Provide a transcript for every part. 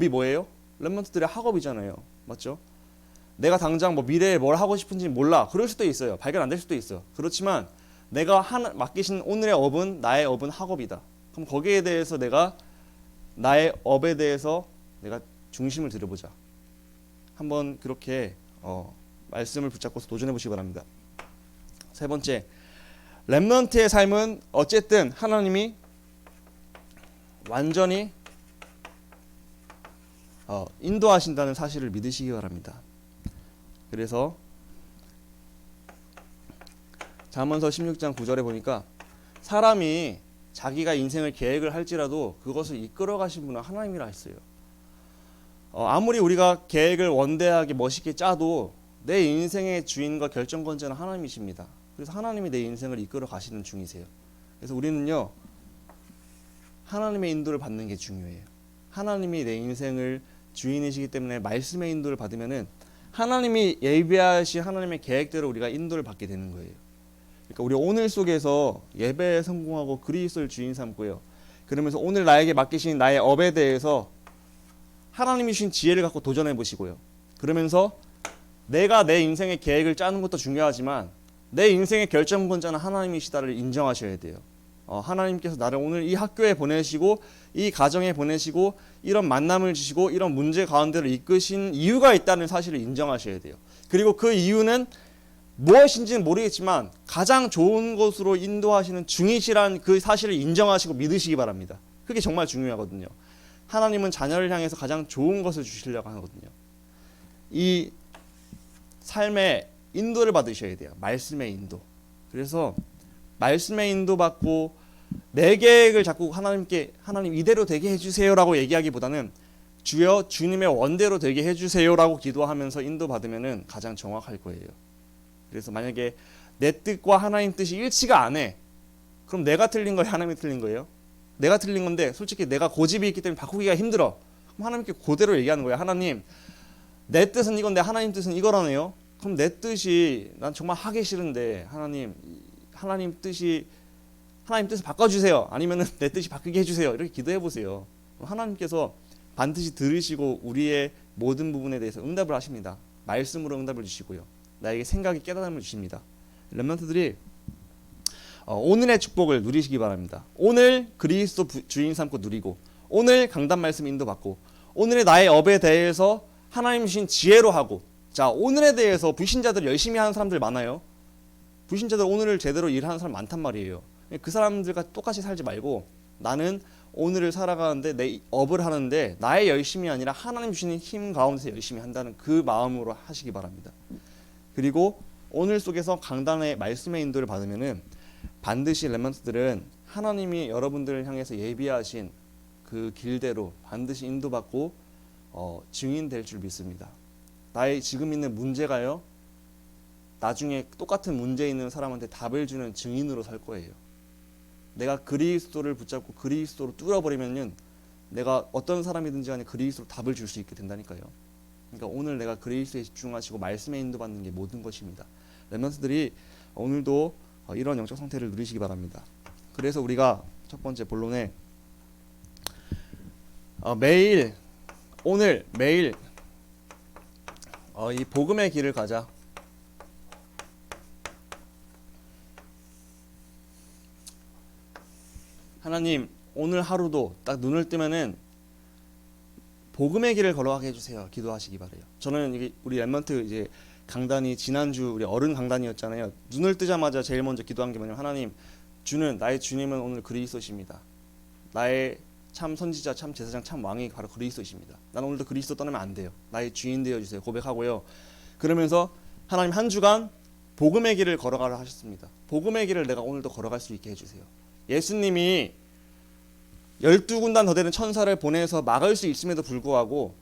이 뭐예요? 랩런트들의 학업이잖아요. 맞죠? 내가 당장 뭐 미래에 뭘 하고 싶은지 몰라. 그럴 수도 있어요. 발견 안 될 수도 있어요. 그렇지만 내가 하나, 맡기신 오늘의 업은 나의 업은 학업이다. 그럼 거기에 대해서 내가 나의 업에 대해서 내가 중심을 들여보자. 한번 그렇게 어, 말씀을 붙잡고 도전해 보시기 바랍니다. 세 번째, 렘넌트의 삶은 어쨌든 하나님이 완전히 어, 인도하신다는 사실을 믿으시기 바랍니다. 그래서 잠언서 16장 9절에 보니까 사람이 자기가 인생을 계획을 할지라도 그것을 이끌어 가신 분은 하나님이라 했어요. 어, 아무리 우리가 계획을 원대하게 멋있게 짜도 내 인생의 주인과 결정권자는 하나님이십니다. 그래서 하나님이 내 인생을 이끌어 가시는 중이세요. 그래서 우리는요 하나님의 인도를 받는 게 중요해요. 하나님이 내 인생을 주인이시기 때문에 말씀의 인도를 받으면은 하나님이 예비하신 하나님의 계획대로 우리가 인도를 받게 되는 거예요. 그러니까 우리 오늘 속에서 예배에 성공하고 그리스도를 주인 삼고요. 그러면서 오늘 나에게 맡기신 나의 업에 대해서 하나님이 주신 지혜를 갖고 도전해 보시고요. 그러면서 내가 내 인생의 계획을 짜는 것도 중요하지만 내 인생의 결정권자는 하나님이시다를 인정하셔야 돼요. 어, 하나님께서 나를 오늘 이 학교에 보내시고 이 가정에 보내시고 이런 만남을 주시고 이런 문제 가운데를 이끄신 이유가 있다는 사실을 인정하셔야 돼요. 그리고 그 이유는 무엇인지는 모르겠지만 가장 좋은 곳으로 인도하시는 중이시란 그 사실을 인정하시고 믿으시기 바랍니다. 그게 정말 중요하거든요. 하나님은 자녀를 향해서 가장 좋은 것을 주시려고 하거든요. 이 삶의 인도를 받으셔야 돼요. 말씀의 인도. 그래서 말씀의 인도 받고 내 계획을 자꾸 하나님께 하나님 이대로 되게 해주세요라고 얘기하기보다는 주여 주님의 원대로 되게 해주세요라고 기도하면서 인도 받으면은 가장 정확할 거예요. 그래서 만약에 내 뜻과 하나님 뜻이 일치가 안 해, 그럼 내가 틀린 거예요, 하나님이 틀린 거예요? 내가 틀린 건데 솔직히 내가 고집이 있기 때문에 바꾸기가 힘들어. 그럼 하나님께 그대로 얘기하는 거예요. 하나님, 내 뜻은 이건데 하나님 뜻은 이거라네요. 그럼 내 뜻이 난 정말 하기 싫은데 하나님 하나님 뜻이 하나님 뜻을 바꿔주세요. 아니면은 내 뜻이 바뀌게 해주세요. 이렇게 기도해 보세요. 하나님께서 반드시 들으시고 우리의 모든 부분에 대해서 응답을 하십니다. 말씀으로 응답을 주시고요. 나에게 생각이 깨달음을 주십니다. 렘넌트들이 어, 오늘의 축복을 누리시기 바랍니다. 오늘 그리스도 부- 주인 삼고 누리고 오늘 강단 말씀 인도받고 오늘의 나의 업에 대해서 하나님 주신 지혜로 하고 자 오늘에 대해서 불신자들 열심히 하는 사람들 많아요. 불신자들 오늘을 제대로 일하는 사람 많단 말이에요. 그 사람들과 똑같이 살지 말고 나는 오늘을 살아가는데 내 업을 하는데 나의 열심이 아니라 하나님 주시는 힘 가운데서 열심히 한다는 그 마음으로 하시기 바랍니다. 그리고 오늘 속에서 강단의 말씀의 인도를 받으면은 반드시 렘런트들은 하나님이 여러분들을 향해서 예비하신 그 길대로 반드시 인도받고 어, 증인 될 줄 믿습니다. 나의 지금 있는 문제가요. 나중에 똑같은 문제 있는 사람한테 답을 주는 증인으로 살 거예요. 내가 그리스도를 붙잡고 그리스도로 뚫어버리면은 내가 어떤 사람이든지 간에 그리스도로 답을 줄 수 있게 된다니까요. 그러니까 오늘 내가 그리스도에 집중하시고 말씀에 인도받는 게 모든 것입니다. 렘넌트들이 오늘도 어, 이런 영적 상태를 누리시기 바랍니다. 그래서 우리가 첫 번째 본론에 어, 매일 오늘 매일 어, 이 복음의 길을 가자. 하나님 오늘 하루도 딱 눈을 뜨면은 복음의 길을 걸어가게 해주세요. 기도하시기 바래요. 저는 우리 랩먼트 이제 강단이 지난주 우리 어른 강단이었잖아요. 눈을 뜨자마자 제일 먼저 기도한 게 뭐냐면 하나님 주는 나의 주님은 오늘 그리스도십니다. 나의 참 선지자, 참 제사장, 참 왕이 바로 그리스도십니다. 나는 오늘도 그리스도 떠나면 안 돼요. 나의 주인 되어 주세요. 고백하고요. 그러면서 하나님 한 주간 복음의 길을 걸어가라 하셨습니다. 복음의 길을 내가 오늘도 걸어갈 수 있게 해주세요. 예수님이 열두 군단 더 되는 천사를 보내서 막을 수 있음에도 불구하고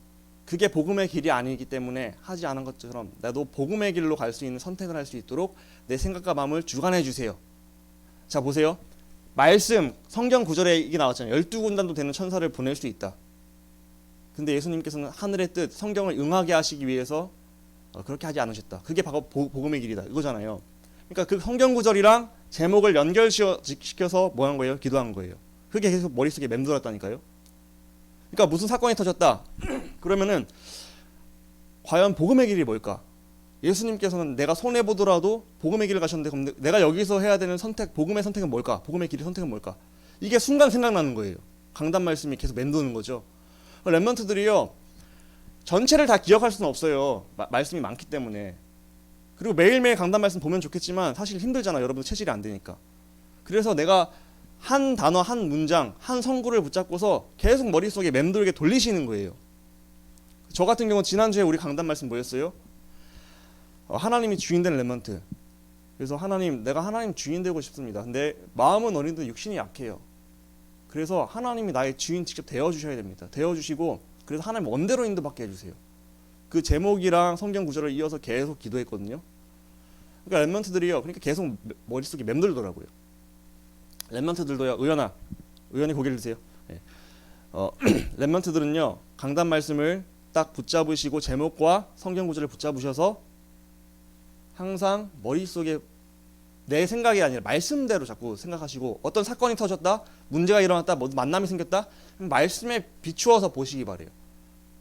그게 복음의 길이 아니기 때문에 하지 않은 것처럼 나도 복음의 길로 갈 수 있는 선택을 할 수 있도록 내 생각과 마음을 주관해 주세요. 자 보세요. 말씀 성경 구절에 이게 나왔잖아요. 열두 군단도 되는 천사를 보낼 수 있다. 근데 예수님께서는 하늘의 뜻 성경을 응하게 하시기 위해서 어, 그렇게 하지 않으셨다. 그게 바로 보- 복음의 길이다. 이거잖아요. 그러니까 그 성경 구절이랑 제목을 연결시켜서 뭐 한 거예요? 기도한 거예요. 그게 계속 머릿속에 맴돌았다니까요. 그러니까 무슨 사건이 터졌다. 그러면은 과연 복음의 길이 뭘까? 예수님께서는 내가 손해 보더라도 복음의 길을 가셨는데 내가 여기서 해야 되는 선택, 복음의 선택은 뭘까? 복음의 길의 선택은 뭘까? 이게 순간 생각나는 거예요. 강단 말씀이 계속 맴도는 거죠. 렘런트들이요 전체를 다 기억할 수는 없어요. 마- 말씀이 많기 때문에. 그리고 매일매일 강단 말씀 보면 좋겠지만 사실 힘들잖아. 여러분 체질이 안 되니까. 그래서 내가 한 단어, 한 문장, 한 성구를 붙잡고서 계속 머릿속에 맴돌게 돌리시는 거예요. 저 같은 경우 지난주에 우리 강단 말씀 뭐였어요? 어, 하나님이 주인 된 렘먼트. 그래서 하나님, 내가 하나님 주인 되고 싶습니다. 근데 마음은 어린데 육신이 약해요. 그래서 하나님이 나의 주인 직접 되어 주셔야 됩니다. 되어 주시고 그래서 하나님 원대로 인도받게 해주세요. 그 제목이랑 성경 구절을 이어서 계속 기도했거든요. 그러니까 렘먼트들이요. 그러니까 계속 머릿속에 맴돌더라고요. 렘먼트들도요. 의연아, 의연이 고개를 드세요. 예. 어, 렘먼트들은요. 강단 말씀을 딱 붙잡으시고 제목과 성경 구절을 붙잡으셔서 항상 머릿속에 내 생각이 아니라 말씀대로 자꾸 생각하시고 어떤 사건이 터졌다, 문제가 일어났다, 뭐 만남이 생겼다, 말씀에 비추어서 보시기 바래요.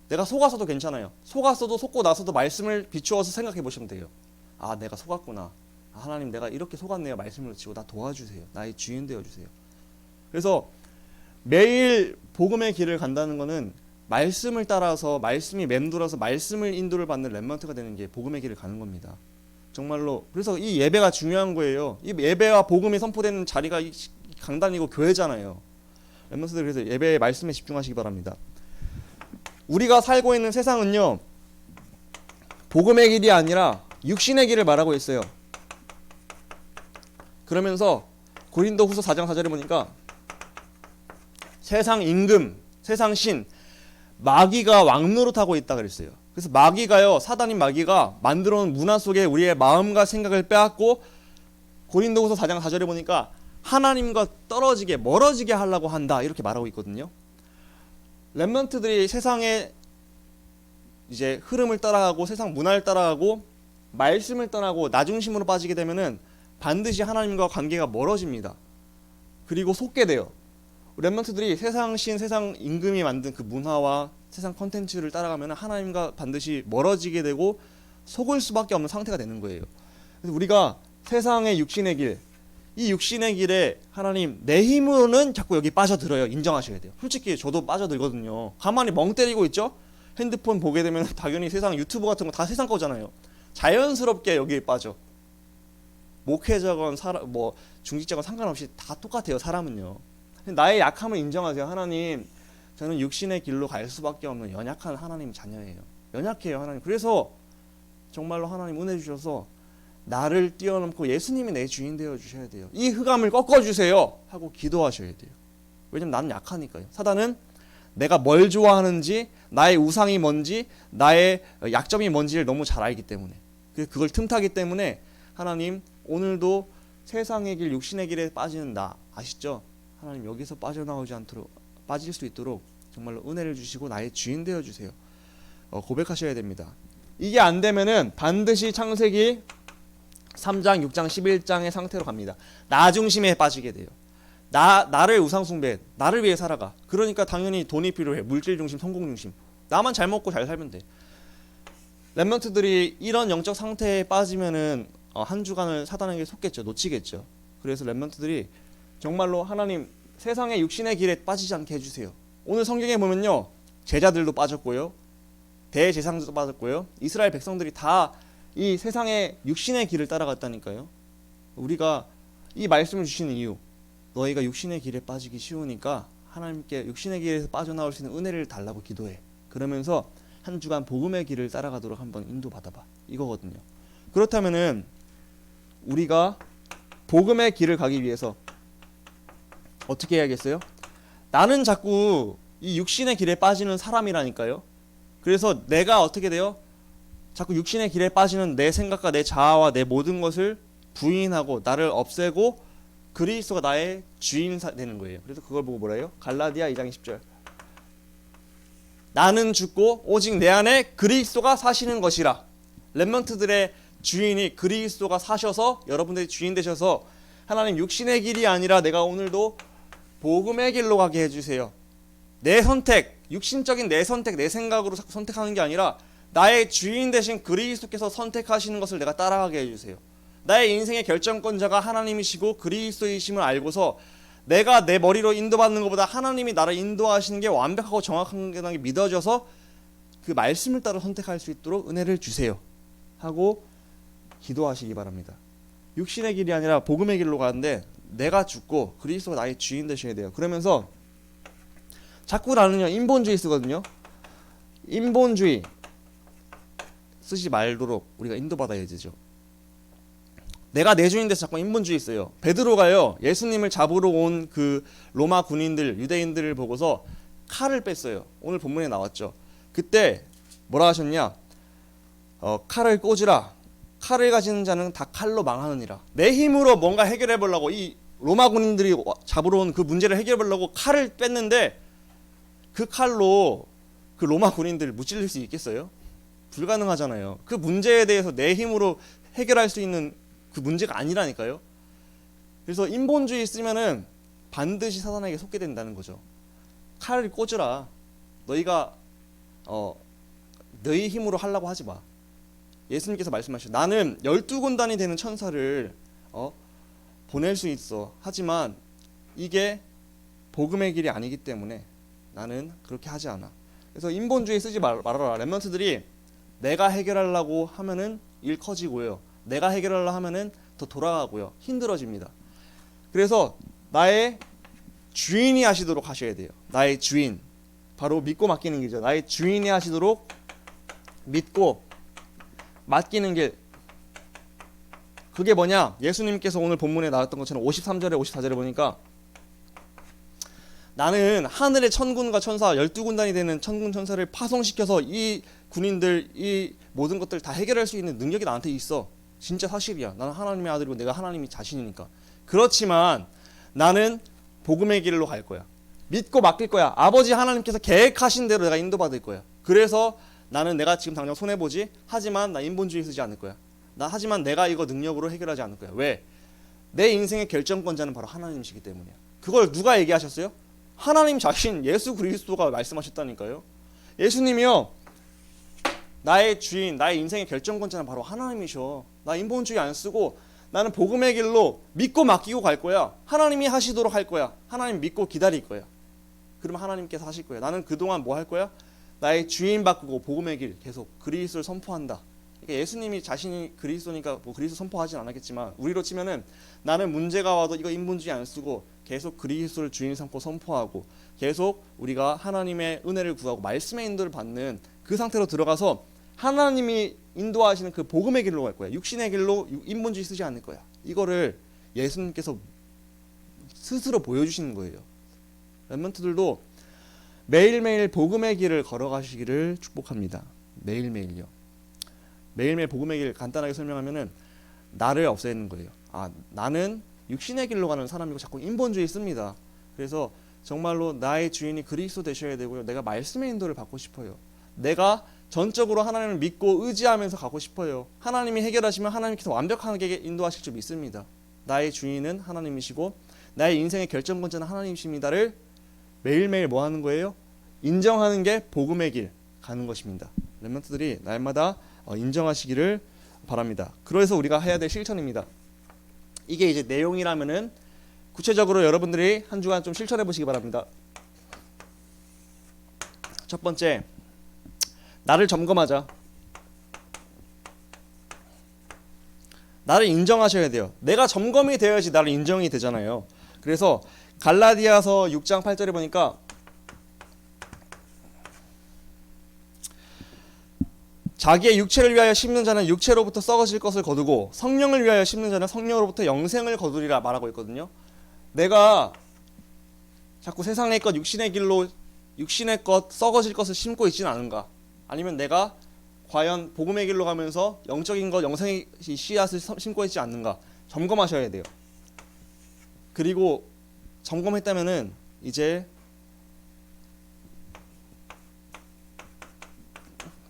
내가 속아서도 괜찮아요. 속았어도 속고 나서도 말씀을 비추어서 생각해 보시면 돼요. 아, 내가 속았구나. 아, 하나님, 내가 이렇게 속았네요. 말씀을 치고 나 도와주세요. 나의 주인 되어 주세요. 그래서 매일 복음의 길을 간다는 거는 말씀을 따라서 말씀이 맴돌아서 말씀을 인도를 받는 렘먼트가 되는 게 복음의 길을 가는 겁니다. 정말로 그래서 이 예배가 중요한 거예요. 이 예배와 복음이 선포되는 자리가 이 강단이고 교회잖아요. 렘먼트들 그래서 예배의 말씀에 집중하시기 바랍니다. 우리가 살고 있는 세상은요. 복음의 길이 아니라 육신의 길을 말하고 있어요. 그러면서 고린도후서 4장 4절에 보니까 세상 임금, 세상 신, 마귀가 왕노릇하고 있다 그랬어요. 그래서 마귀가요, 사단인 마귀가 만들어 놓은 문화 속에 우리의 마음과 생각을 빼앗고 고린도후서 4장 4절에 보니까 하나님과 떨어지게 멀어지게 하려고 한다 이렇게 말하고 있거든요. 렘넌트들이 세상의 이제 흐름을 따라가고 세상 문화를 따라가고 말씀을 떠나고 나 중심으로 빠지게 되면은 반드시 하나님과 관계가 멀어집니다. 그리고 속게 돼요. 렘넌트들이 세상 신, 세상 임금이 만든 그 문화와 세상 컨텐츠를 따라가면 하나님과 반드시 멀어지게 되고 속을 수밖에 없는 상태가 되는 거예요. 그래서 우리가 세상의 육신의 길, 이 육신의 길에 하나님 내 힘으로는 자꾸 여기 빠져들어요. 인정하셔야 돼요. 솔직히 저도 빠져들거든요. 가만히 멍 때리고 있죠. 핸드폰 보게 되면 당연히 세상 유튜브 같은 거 다 세상 거잖아요. 자연스럽게 여기에 빠져. 목회자건 사람 뭐 중직자건 상관없이 다 똑같아요. 사람은요. 나의 약함을 인정하세요. 하나님, 저는 육신의 길로 갈 수밖에 없는 연약한 하나님 자녀예요. 연약해요, 하나님. 그래서 정말로 하나님 은혜 주셔서 나를 뛰어넘고 예수님이 내 주인 되어 주셔야 돼요. 이 흑암을 꺾어 주세요. 하고 기도하셔야 돼요. 왜냐면 나는 약하니까요. 사단은 내가 뭘 좋아하는지, 나의 우상이 뭔지, 나의 약점이 뭔지를 너무 잘 알기 때문에. 그걸 틈타기 때문에 하나님 오늘도 세상의 길, 육신의 길에 빠지는 나 아시죠? 하나님 여기서 빠져나오지 않도록 빠질 수 있도록 정말로 은혜를 주시고 나의 주인 되어 주세요. 어, 고백하셔야 됩니다. 이게 안 되면은 반드시 창세기 3장, 6장, 11장의 상태로 갑니다. 나 중심에 빠지게 돼요. 나 나를 우상 숭배, 나를 위해 살아가. 그러니까 당연히 돈이 필요해. 물질 중심, 성공 중심. 나만 잘 먹고 잘 살면 돼. 렘넌트들이 이런 영적 상태에 빠지면은 어, 한 주간을 사단에게 속겠죠. 놓치겠죠. 그래서 렘넌트들이 정말로 하나님 세상의 육신의 길에 빠지지 않게 해주세요. 오늘 성경에 보면요 제자들도 빠졌고요, 대제사장들도 빠졌고요, 이스라엘 백성들이 다 이 세상의 육신의 길을 따라갔다니까요. 우리가 이 말씀을 주시는 이유, 너희가 육신의 길에 빠지기 쉬우니까 하나님께 육신의 길에서 빠져나올 수 있는 은혜를 달라고 기도해. 그러면서 한 주간 복음의 길을 따라가도록 한번 인도 받아봐. 이거거든요. 그렇다면은 우리가 복음의 길을 가기 위해서 어떻게 해야겠어요? 나는 자꾸 이 육신의 길에 빠지는 사람이라니까요. 그래서 내가 어떻게 돼요? 자꾸 육신의 길에 빠지는 내 생각과 내 자아와 내 모든 것을 부인하고 나를 없애고 그리스도가 나의 주인 사- 되는 거예요. 그래서 그걸 보고 뭐라 해요? 갈라디아 2장 10절. 나는 죽고 오직 내 안에 그리스도가 사시는 것이라. 렘먼트들의 주인이 그리스도가 사셔서 여러분들이 주인 되셔서 하나님 육신의 길이 아니라 내가 오늘도 복음의 길로 가게 해주세요. 내 선택, 육신적인 내 선택, 내 생각으로 선택하는 게 아니라 나의 주인 대신 그리스도께서 선택하시는 것을 내가 따라가게 해주세요. 나의 인생의 결정권자가 하나님이시고 그리스도이심을 알고서 내가 내 머리로 인도받는 것보다 하나님이 나를 인도하시는 게 완벽하고 정확한 게 믿어져서 그 말씀을 따라 선택할 수 있도록 은혜를 주세요. 하고 기도하시기 바랍니다. 육신의 길이 아니라 복음의 길로 가는데 내가 죽고 그리스도가 나의 주인 되셔야 돼요. 그러면서 자꾸 나는요 인본주의 쓰거든요. 인본주의 쓰지 말도록 우리가 인도받아야 되죠. 내가 내 주인 돼서 자꾸 인본주의 써요. 베드로가요 예수님을 잡으러 온 그 로마 군인들 유대인들을 보고서 칼을 뺐어요. 오늘 본문에 나왔죠. 그때 뭐라 하셨냐? 어, 칼을 꽂으라. 칼을 가지는 자는 다 칼로 망하느니라. 내 힘으로 뭔가 해결해 보려고 이 로마 군인들이 와- 잡으러 온 그 문제를 해결해 보려고 칼을 뺐는데 그 칼로 그 로마 군인들 무찔릴 수 있겠어요? 불가능하잖아요. 그 문제에 대해서 내 힘으로 해결할 수 있는 그 문제가 아니라니까요. 그래서 인본주의 쓰면은 반드시 사단에게 속게 된다는 거죠. 칼을 꽂으라. 너희가 어 너희 힘으로 하려고 하지 마. 예수님께서 말씀하시죠. 나는 열두 군단이 되는 천사를 어 보낼 수 있어. 하지만 이게 복음의 길이 아니기 때문에 나는 그렇게 하지 않아. 그래서 인본주의 쓰지 말, 말아라. 랩런트들이 내가 해결하려고 하면은 일 커지고요. 내가 해결하려 하면은 더 돌아가고요. 힘들어집니다. 그래서 나의 주인이 하시도록 하셔야 돼요. 나의 주인. 바로 믿고 맡기는 길이죠. 나의 주인이 하시도록 믿고 맡기는 길. 그게 뭐냐? 예수님께서 오늘 본문에 나왔던 것처럼 53절에 54절에 보니까 나는 하늘의 천군과 천사 12군단이 되는 천군 천사를 파송시켜서 이 군인들 이 모든 것들 다 해결할 수 있는 능력이 나한테 있어. 진짜 사실이야. 나는 하나님의 아들이고 내가 하나님이 자신이니까. 그렇지만 나는 복음의 길로 갈 거야. 믿고 맡길 거야. 아버지 하나님께서 계획하신 대로 내가 인도받을 거야. 그래서 나는 내가 지금 당장 손해 보지. 하지만 나 인본주의 쓰지 않을 거야. 나 하지만 내가 이거 능력으로 해결하지 않을 거야. 왜? 내 인생의 결정권자는 바로 하나님이시기 때문이야. 그걸 누가 얘기하셨어요? 하나님 자신 예수 그리스도가 말씀하셨다니까요. 예수님이요. 나의 주인, 나의 인생의 결정권자는 바로 하나님이셔. 나 인본주의 안 쓰고 나는 복음의 길로 믿고 맡기고 갈 거야. 하나님이 하시도록 할 거야. 하나님 믿고 기다릴 거야. 그러면 하나님께서 하실 거야. 나는 그동안 뭐 할 거야? 나의 주인 바꾸고 복음의 길 계속 그리스도를 선포한다. 그러니까 예수님이 자신이 그리스도니까 뭐 그리스도 선포하진 않았겠지만 우리로 치면은 나는 문제가 와도 이거 인본주의 안 쓰고 계속 그리스도를 주인 삼고 선포하고 계속 우리가 하나님의 은혜를 구하고 말씀의 인도를 받는 그 상태로 들어가서 하나님이 인도하시는 그 복음의 길로 갈 거야. 육신의 길로 인본주의 쓰지 않을 거야. 이거를 예수님께서 스스로 보여주시는 거예요. 랩런트들도 매일매일 복음의 길을 걸어가시기를 축복합니다. 매일매일요. 매일매일 복음의 길 간단하게 설명하면은 나를 없애는 거예요. 아 나는 육신의 길로 가는 사람이고 자꾸 인본주의 씁니다. 그래서 정말로 나의 주인이 그리스도 되셔야 되고요. 내가 말씀의 인도를 받고 싶어요. 내가 전적으로 하나님을 믿고 의지하면서 가고 싶어요. 하나님이 해결하시면 하나님께서 완벽하게 인도하실 줄 믿습니다. 나의 주인은 하나님이시고 나의 인생의 결정권자는 하나님이십니다를 매일매일 뭐 하는 거예요? 인정하는 게 복음의 길 가는 것입니다. 렘런트들이 날마다 어, 인정하시기를 바랍니다. 그래서 우리가 해야 될 실천입니다. 이게 이제 내용이라면은 구체적으로 여러분들이 한 주간 좀 실천해 보시기 바랍니다. 첫 번째, 나를 점검하자. 나를 인정하셔야 돼요. 내가 점검이 되어야지 나를 인정이 되잖아요. 그래서 갈라디아서 6장 8절에 보니까 자기의 육체를 위하여 심는 자는 육체로부터 썩어질 것을 거두고 성령을 위하여 심는 자는 성령으로부터 영생을 거두리라 말하고 있거든요. 내가 자꾸 세상의 것 육신의 길로 육신의 것 썩어질 것을 심고 있지는 않은가? 아니면 내가 과연 복음의 길로 가면서 영적인 것 영생의 씨앗을 심고 있지 않는가? 점검하셔야 돼요. 그리고 점검했다면은 이제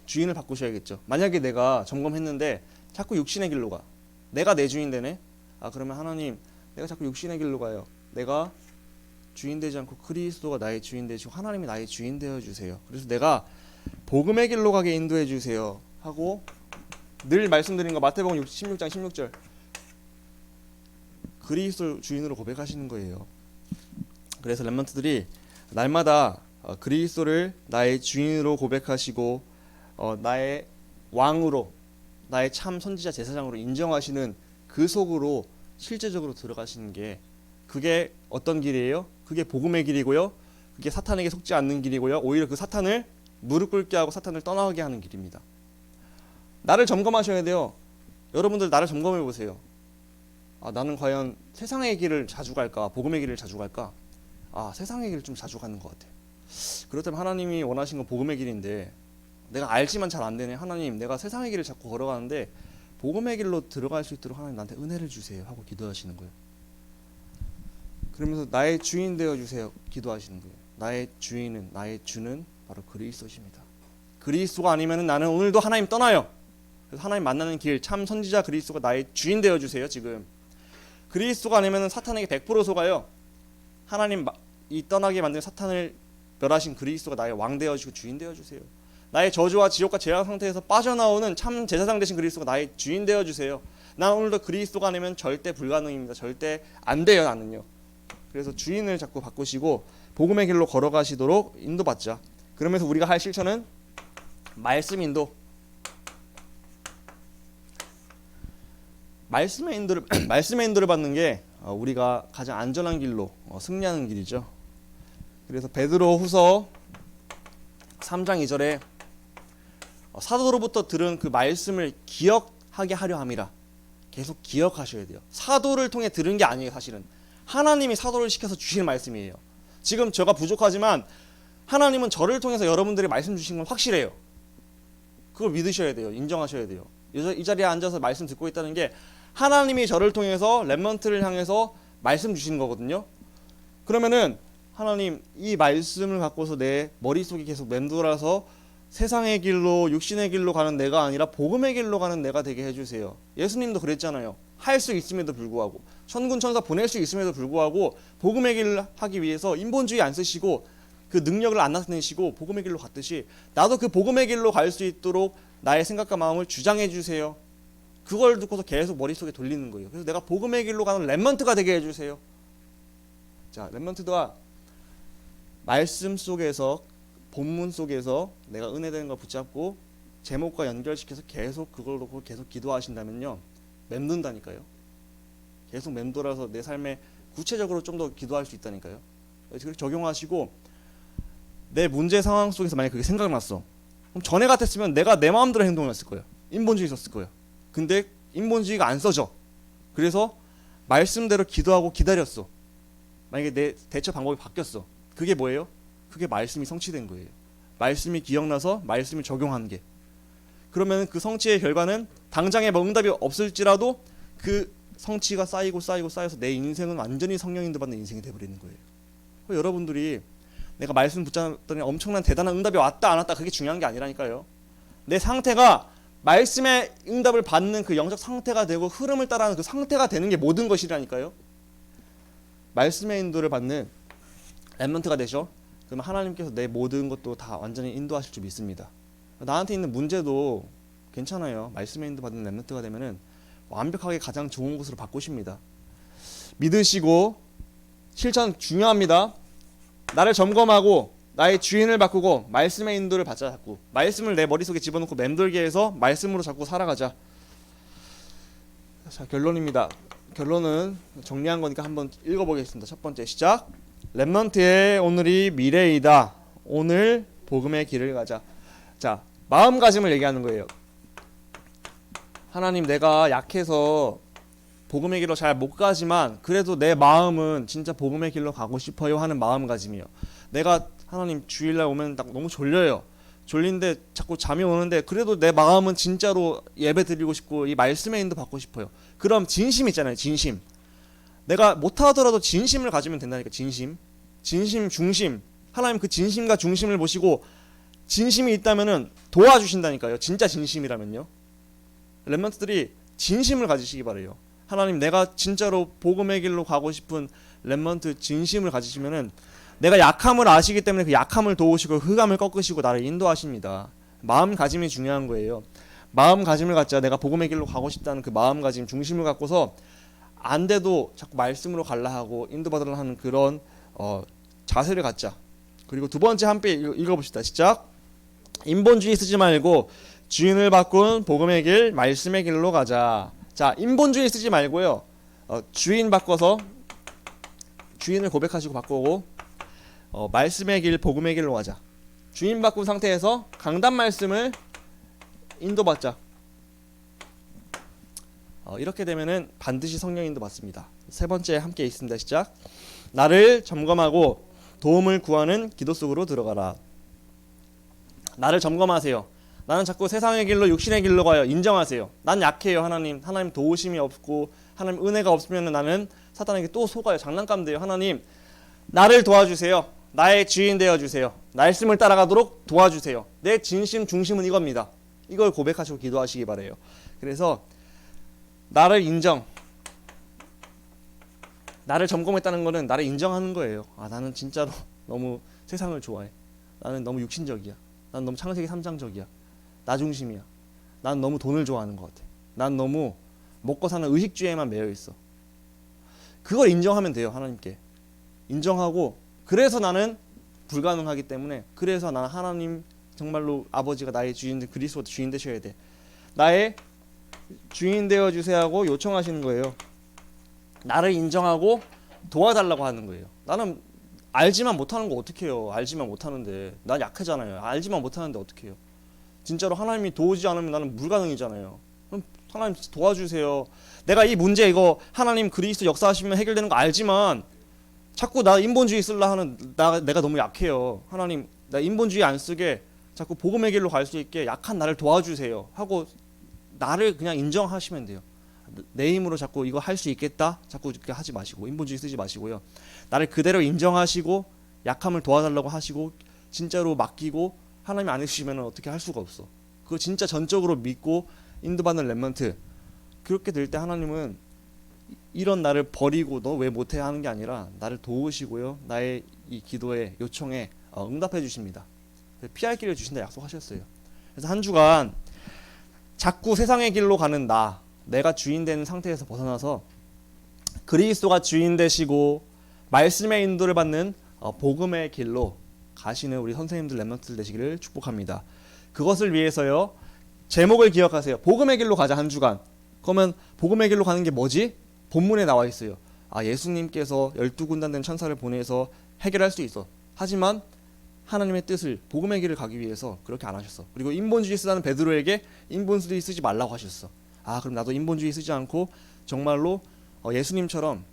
주인을 바꾸셔야겠죠. 만약에 내가 점검했는데 자꾸 육신의 길로 가. 내가 내 주인 되네. 아 그러면 하나님, 내가 자꾸 육신의 길로 가요. 내가 주인 되지 않고 그리스도가 나의 주인 되시고 하나님이 나의 주인 되어 주세요. 그래서 내가 복음의 길로 가게 인도해 주세요 하고 늘 말씀드린 거 마태복음 16장 16절 그리스도 주인으로 고백하시는 거예요. 그래서 렘넌트들이 날마다 어, 그리스도를 나의 주인으로 고백하시고 어, 나의 왕으로 나의 참 선지자 제사장으로 인정하시는 그 속으로 실제적으로 들어가시는 게 그게 어떤 길이에요? 그게 복음의 길이고요. 그게 사탄에게 속지 않는 길이고요. 오히려 그 사탄을 무릎 꿇게 하고 사탄을 떠나게 하는 길입니다. 나를 점검하셔야 돼요. 여러분들 나를 점검해 보세요. 아, 나는 과연 세상의 길을 자주 갈까? 복음의 길을 자주 갈까? 아, 세상의 길을 좀 자주 가는 것 같아. 그렇다면 하나님이 원하신 건 복음의 길인데 내가 알지만 잘 안 되네. 하나님, 내가 세상의 길을 자꾸 걸어가는데 복음의 길로 들어갈 수 있도록 하나님 나한테 은혜를 주세요 하고 기도하시는 거예요. 그러면서 나의 주인 되어 주세요 기도하시는 거예요. 나의 주인은 나의 주는 바로 그리스도십니다. 그리스도가 아니면 나는 오늘도 하나님 떠나요. 그래서 하나님 만나는 길 참 선지자 그리스도가 나의 주인 되어 주세요 지금. 그리스도가 아니면 사탄에게 100% 속아요. 하나님 마- 이 떠나게 만든 사탄을 멸하신 그리스도가 나의 왕 되어 주시고 주인 되어 주세요. 나의 저주와 지옥과 재앙 상태에서 빠져나오는 참 제사장 되신 그리스도가 나의 주인 되어 주세요. 나 오늘도 그리스도가 아니면 절대 불가능입니다. 절대 안 돼요 나는요. 그래서 주인을 자꾸 바꾸시고 복음의 길로 걸어가시도록 인도받자. 그러면서 우리가 할 실천은 말씀 인도. 말씀의 인도를 말씀의 인도를 받는 게 어, 우리가 가장 안전한 길로 어, 승리하는 길이죠. 그래서 베드로후서 3장 2절에 어, 사도로부터 들은 그 말씀을 기억하게 하려 함이라. 계속 기억하셔야 돼요. 사도를 통해 들은 게 아니에요, 사실은. 하나님이 사도를 시켜서 주시는 말씀이에요. 지금 제가 부족하지만 하나님은 저를 통해서 여러분들이 말씀 주신 건 확실해요. 그걸 믿으셔야 돼요. 인정하셔야 돼요. 이 자리에 앉아서 말씀 듣고 있다는 게 하나님이 저를 통해서 렘먼트를 향해서 말씀 주시는 거거든요. 그러면은 하나님 이 말씀을 갖고서 내 머릿속에 계속 맴돌아서 세상의 길로 육신의 길로 가는 내가 아니라 복음의 길로 가는 내가 되게 해주세요. 예수님도 그랬잖아요. 할 수 있음에도 불구하고 천군 천사 보낼 수 있음에도 불구하고 복음의 길을 하기 위해서 인본주의 안 쓰시고 그 능력을 안 나타내시고 복음의 길로 갔듯이 나도 그 복음의 길로 갈 수 있도록 나의 생각과 마음을 주장해 주세요. 그걸 듣고서 계속 머릿속에 돌리는 거예요. 그래서 내가 복음의 길로 가는 렘먼트가 되게 해 주세요. 자, 렘먼트가 말씀 속에서 본문 속에서 내가 은혜 되는 걸 붙잡고 제목과 연결시켜서 계속 그걸 놓고 계속 기도하신다면요. 맴돈다니까요. 계속 맴돌아서 내 삶에 구체적으로 좀 더 기도할 수 있다니까요. 그렇게 적용하시고 내 문제 상황 속에서 만약 그게 생각났어. 그럼 전에 같았으면 내가 내 마음대로 행동했을 거예요. 인본주의 있었을 거예요. 근데 인본주의가 안 써져. 그래서 말씀대로 기도하고 기다렸어. 만약에 내 대처 방법이 바뀌었어. 그게 뭐예요? 그게 말씀이 성취된 거예요. 말씀이 기억나서 말씀을 적용한 게. 그러면 그 성취의 결과는 당장에 뭐 응답이 없을지라도 그 성취가 쌓이고 쌓이고 쌓여서 내 인생은 완전히 성령 인도 받는 인생이 돼버리는 거예요. 여러분들이 내가 말씀 붙잡더니 엄청난 대단한 응답이 왔다 안 왔다 그게 중요한 게 아니라니까요. 내 상태가 말씀의 응답을 받는 그 영적 상태가 되고 흐름을 따라하는 그 상태가 되는 게 모든 것이라니까요. 말씀의 인도를 받는 랩런트가 되죠. 그러면 하나님께서 내 모든 것도 다 완전히 인도하실 줄 믿습니다. 나한테 있는 문제도 괜찮아요. 말씀의 인도 받는 랩런트가 되면은 완벽하게 가장 좋은 곳으로 바꾸십니다. 믿으시고 실천 중요합니다. 나를 점검하고 나의 주인을 바꾸고 말씀의 인도를 받자 자꾸 말씀을 내 머릿속에 집어넣고 맴돌게 해서 말씀으로 자꾸 살아가자. 자 결론입니다. 결론은 정리한 거니까 한번 읽어보겠습니다. 첫 번째 시작. 렘넌트의 오늘이 미래이다. 오늘 복음의 길을 가자. 자 마음가짐을 얘기하는 거예요. 하나님 내가 약해서 복음의 길로 잘 못 가지만 그래도 내 마음은 진짜 복음의 길로 가고 싶어요 하는 마음가짐이요. 내가 하나님 주일날 오면 딱 너무 졸려요. 졸린데 자꾸 잠이 오는데 그래도 내 마음은 진짜로 예배 드리고 싶고 이 말씀의 인도 받고 싶어요. 그럼 진심 있잖아요. 진심. 내가 못하더라도 진심을 가지면 된다니까. 진심. 진심 중심. 하나님 그 진심과 중심을 보시고 진심이 있다면은 도와주신다니까요. 진짜 진심이라면요. 렘런트들이 진심을 가지시기 바래요. 하나님 내가 진짜로 복음의 길로 가고 싶은 렘먼트 진심을 가지시면은 내가 약함을 아시기 때문에 그 약함을 도우시고 흑암을 꺾으시고 나를 인도하십니다. 마음가짐이 중요한 거예요. 마음가짐을 갖자 내가 복음의 길로 가고 싶다는 그 마음가짐 중심을 갖고서 안 돼도 자꾸 말씀으로 갈라 하고 인도받으려 하는 그런 어, 자세를 갖자. 그리고 두 번째 함께 읽- 읽어봅시다. 시작. 인본주의 쓰지 말고 주인을 바꾼 복음의 길, 말씀의 길로 가자. 자, 인본주의 쓰지 말고요. 어, 주인 바꿔서 주인을 고백하시고 바꾸고 어, 말씀의 길, 복음의 길로 가자. 주인 바꾼 상태에서 강단 말씀을 인도받자. 어, 이렇게 되면은 반드시 성령 인도 받습니다. 세 번째 함께 있습니다. 시작. 나를 점검하고 도움을 구하는 기도 속으로 들어가라. 나를 점검하세요. 나는 자꾸 세상의 길로 육신의 길로 가요. 인정하세요. 난 약해요, 하나님. 하나님 도우심이 없고 하나님 은혜가 없으면 나는 사탄에게 또 속아요. 장난감 돼요. 하나님 나를 도와주세요. 나의 주인 되어 주세요. 말씀을 따라가도록 도와주세요. 내 진심 중심은 이겁니다. 이걸 고백하시고 기도하시기 바래요. 그래서 나를 인정. 나를 점검했다는 거는 나를 인정하는 거예요. 아 나는 진짜로 너무 세상을 좋아해. 나는 너무 육신적이야. 난 너무 창세기 3장적이야. 나 중심이야. 난 너무 돈을 좋아하는 것 같아. 난 너무 먹고 사는 의식주의에만 매여 있어. 그걸 인정하면 돼요 하나님께. 인정하고 그래서 나는 불가능하기 때문에 그래서 나는 하나님 정말로 아버지가 나의 주인 그리스도 주인 되셔야 돼. 나의 주인 되어 주세요 하고 요청하시는 거예요. 나를 인정하고 도와달라고 하는 거예요. 나는 알지만 못하는 거 어떡해요. 알지만 못하는데 난 약하잖아요. 알지만 못하는데 어떡해요. 진짜로 하나님이 도우지 않으면 나는 불가능이잖아요. 그럼 하나님 도와주세요. 내가 이 문제 이거 하나님 그리스도 역사하시면 해결되는 거 알지만 자꾸 나 인본주의 쓸라 하는 나 내가 너무 약해요. 하나님 나 인본주의 안 쓰게 자꾸 복음의 길로 갈 수 있게 약한 나를 도와주세요. 하고 나를 그냥 인정하시면 돼요. 내 힘으로 자꾸 이거 할 수 있겠다. 자꾸 이렇게 하지 마시고 인본주의 쓰지 마시고요. 나를 그대로 인정하시고 약함을 도와달라고 하시고 진짜로 맡기고 하나님 안 해주시면 어떻게 할 수가 없어. 그거 진짜 전적으로 믿고 인도받는 렘먼트 그렇게 될 때 하나님은 이런 나를 버리고 너 왜 못해 하는 게 아니라 나를 도우시고요 나의 이 기도에 요청에 어, 응답해 주십니다. 피할 길을 주신다 약속하셨어요. 그래서 한 주간 자꾸 세상의 길로 가는 나 내가 주인 되는 상태에서 벗어나서 그리스도가 주인 되시고 말씀의 인도를 받는 어, 복음의 길로 가시는 우리 선생님들 렘넌트들 되시기를 축복합니다. 그것을 위해서요. 제목을 기억하세요. 복음의 길로 가자 한 주간. 그러면 복음의 길로 가는 게 뭐지? 본문에 나와 있어요. 아 예수님께서 열두 군단 된 천사를 보내서 해결할 수 있어. 하지만 하나님의 뜻을 복음의 길을 가기 위해서 그렇게 안 하셨어. 그리고 인본주의 쓰라는 베드로에게 인본주의 쓰지 말라고 하셨어. 아 그럼 나도 인본주의 쓰지 않고 정말로 어, 예수님처럼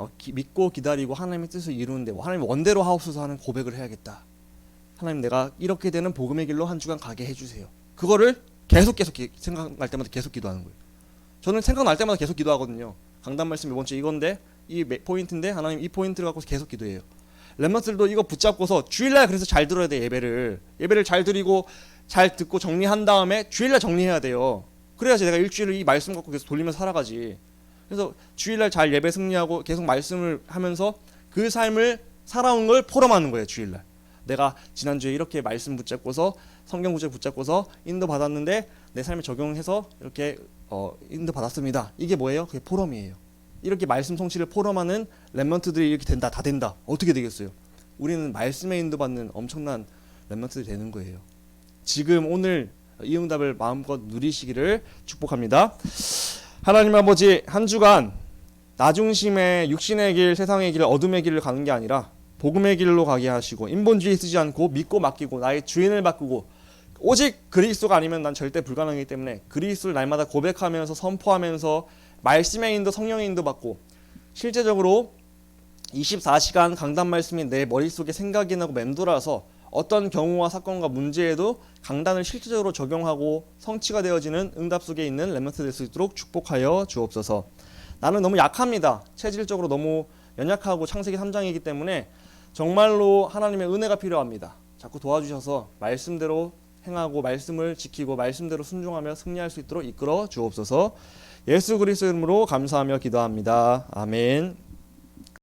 어, 기- 믿고 기다리고 하나님의 뜻을 이루는데 뭐 하나님 원대로 하옵소서 하는 고백을 해야겠다. 하나님 내가 이렇게 되는 복음의 길로 한 주간 가게 해주세요. 그거를 계속 계속 기- 생각날 때마다 계속 기도하는 거예요. 저는 생각날 때마다 계속 기도하거든요. 강단 말씀 이번 주 이건데 이 메- 포인트인데 하나님 이 포인트를 갖고 계속 기도해요. 렘넌트들도 이거 붙잡고서 주일날 그래서 잘 들어야 돼 예배를 예배를 잘 드리고 잘 듣고 정리한 다음에 주일날 정리해야 돼요. 그래야지 내가 일주일을 이 말씀 갖고 계속 돌리면서 살아가지. 그래서 주일날 잘 예배 승리하고 계속 말씀을 하면서 그 삶을 살아온 걸 포럼하는 거예요 주일날. 내가 지난주에 이렇게 말씀 붙잡고서 성경 구절 붙잡고서 인도 받았는데 내 삶에 적용해서 이렇게 어, 인도 받았습니다. 이게 뭐예요? 그게 포럼이에요. 이렇게 말씀 성취를 포럼하는 렘런트들이 이렇게 된다, 다 된다. 어떻게 되겠어요? 우리는 말씀에 인도받는 엄청난 렘런트들이 되는 거예요. 지금 오늘 이 응답을 마음껏 누리시기를 축복합니다. 하나님 아버지 한 주간 나 중심의 육신의 길, 세상의 길, 어둠의 길을 가는 게 아니라 복음의 길로 가게 하시고 인본주의 쓰지 않고 믿고 맡기고 나의 주인을 바꾸고 오직 그리스도가 아니면 난 절대 불가능하기 때문에 그리스도를 날마다 고백하면서 선포하면서 말씀의 인도 성령의 인도 받고 실제적으로 24시간 강단 말씀이 내 머릿속에 생각이 나고 맴돌아서 어떤 경우와 사건과 문제에도 강단을 실질적으로 적용하고 성취가 되어지는 응답 속에 있는 렘넌트 될 수 있도록 축복하여 주옵소서. 나는 너무 약합니다. 체질적으로 너무 연약하고 창세기 3장이기 때문에 정말로 하나님의 은혜가 필요합니다. 자꾸 도와주셔서 말씀대로 행하고 말씀을 지키고 말씀대로 순종하며 승리할 수 있도록 이끌어 주옵소서. 예수 그리스도 이름으로 감사하며 기도합니다. 아멘.